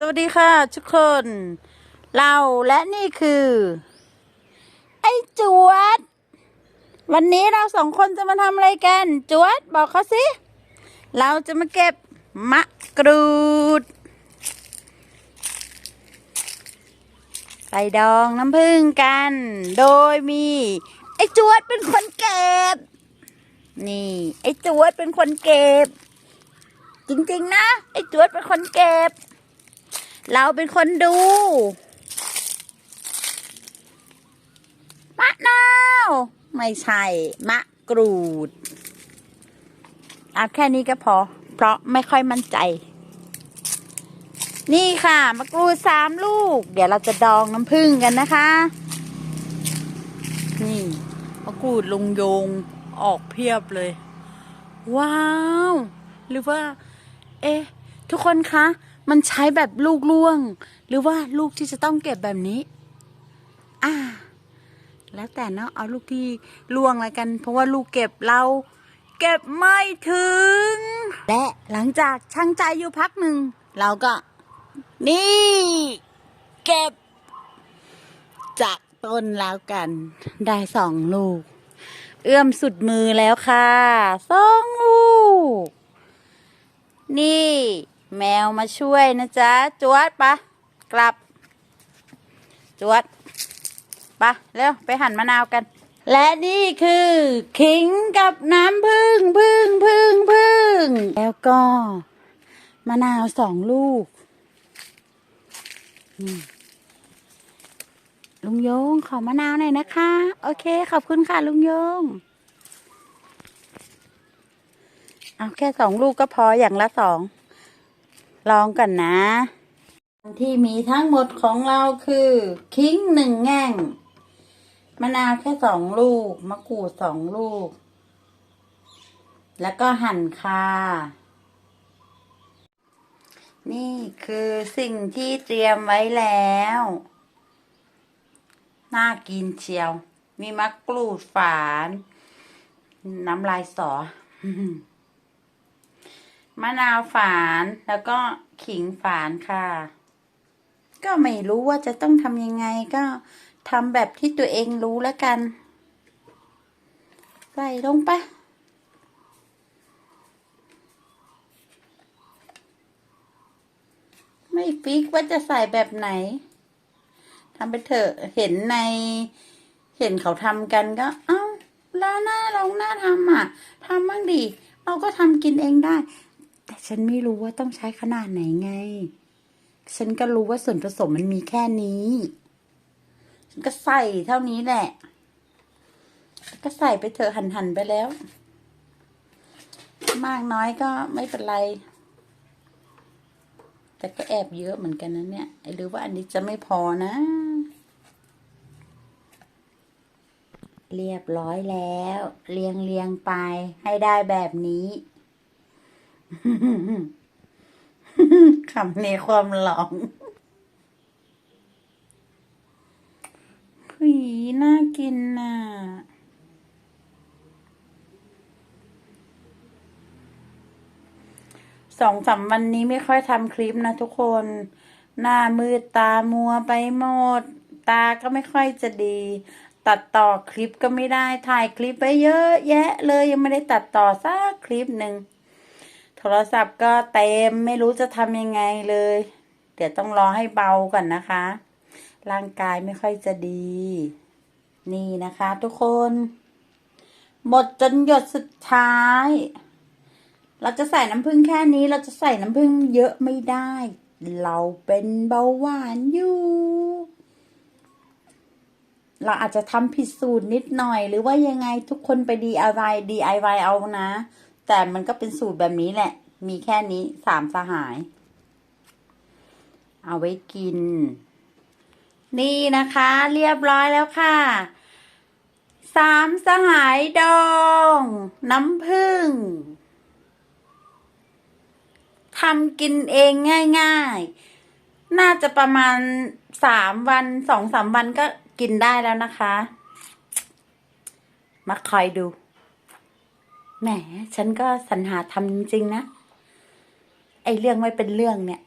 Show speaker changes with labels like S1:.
S1: สวัสดีค่ะทุกคน เราและนี่คือ ไอ้จวด วันนี้เราสองคนจะมาทำอะไรกัน จวด บอกเขาสิ เราจะมาเก็บมะกรูด ไปดองน้ำผึ้งกัน โดยมี ไอ้จวดเป็นคนเก็บ นี่ ไอ้จวดเป็นคนเก็บ จริง ๆ นะ ไอ้จวดเป็นคนเก็บ เราเป็นคนดูมะนาว ไม่ใช่ มะกรูดเอาแค่นี้ก็พอ เพราะไม่ค่อยมั่นใจ นี่ค่ะมะกรูดสามลูก เดี๋ยวเราจะดองน้ำผึ้งกันนะคะ นี่มะกรูดลงโยงออกเพียบเลย ว้าว หรือว่า เอ๊ะ ทุกคนคะ มันใช้แบบลูกล่วง หรือว่าลูกที่จะต้องเก็บแบบนี้ อ่า แล้วแต่เนาะเอาลูกที่ล่วงอะไรกัน เพราะว่าลูกเก็บเราเก็บไม่ถึง และหลังจากช่างใจอยู่พักหนึ่ง เราก็ นี่ เก็บ จากต้นแล้วกัน ได้สองลูก เอื้อมสุดมือแล้วค่ะสองลูก นี่ แมวมาช่วยนะจ๊ะ จวดปะกลับ จวดปะเร็ว ไปหั่นมะนาวกัน และนี่คือ ขิงกับน้ำผึ้งผึ้งผึ้งผึ้งแล้วก็มะนาวสองลูกลุงโยงขอมะนาวหน่อยนะคะ โอเค ขอบคุณค่ะลุงโยง เอาแค่สองลูกก็พออย่างละสอง ลองกันนะที่มีทั้งหมดของเราคือคิงหนึ่งแง่งมะนาวแค่สองลูก มะกรูดสองลูก แล้วก็หั่นค่ะนี่คือสิ่งที่เตรียมไว้แล้ว น่ากินเชียว มีมะกรูดฝาน น้ำลายสอ มะนาวฝานแล้วก็ขิงฝานค่ะ ก็ไม่รู้ว่าจะต้องทำยังไงก็ทำแบบที่ตัวเองรู้แล้วกัน ใส่ลงไปไม่ฟิกว่าจะใส่แบบไหนทำไปเถอะเห็นใน เห็นเขาทำกันก็ เอ้าแล้วหน้าลองหน้าทำอะทำบ้างดิเราก็ทำกินเองได้ แต่ฉันไม่รู้ว่าต้องใช้ขนาดไหนไง ฉันก็รู้ว่าส่วนผสมมันมีแค่นี้ ฉันก็ใส่เท่านี้แหละ ก็ใส่ไปเถอะหันหันๆไปแล้ว มากน้อยก็ไม่เป็นไร แต่ก็แอบเยอะเหมือนกันนะเนี่ย หรือว่าอันนี้จะไม่พอนะ เรียบร้อยแล้ว เรียงเรียงไปให้ได้แบบนี้ คำในความหลองผีน่ากินน่ะสองสามวันนี้ไม่ค่อยทำคลิปนะทุกคน หน้ามืดตามัวไปหมด ตาก็ไม่ค่อยจะดี ตัดต่อคลิปก็ไม่ได้ถ่ายคลิปไปเยอะ แยะเลยยังไม่ได้ตัดต่อสักคลิปหนึ่ง รศัพท์ก็เต็มไม่รู้จะทำยังไงเลย เดี๋ยวต้องรอให้เบาก่อนนะคะ ร่างกายไม่ค่อยจะดี นี่นะคะทุกคน หมดจนหยดสุดท้าย เราจะใส่น้ำผึ้งแค่นี้ เราจะใส่น้ำผึ้งเยอะไม่ได้ เราเป็นเบาหวานอยู่เราอาจจะทำผิดสูตรนิดหน่อย หรือว่ายังไงทุกคนไป DIY DIY เอานะ แต่มันก็เป็นสูตรแบบนี้แหละ มีแค่นี้สามสหาย เอาไว้กิน นี่นะคะ เรียบร้อยแล้วค่ะสามสหายดอง น้ำผึ้งทำกินเองง่ายๆ น่าจะประมาณสามวันสองสามวันก็กินได้แล้วนะคะ มาคอยดู แหม ฉันก็สรรหาทำจริงๆนะ ไอ้เรื่องไม่เป็นเรื่องเนี่ย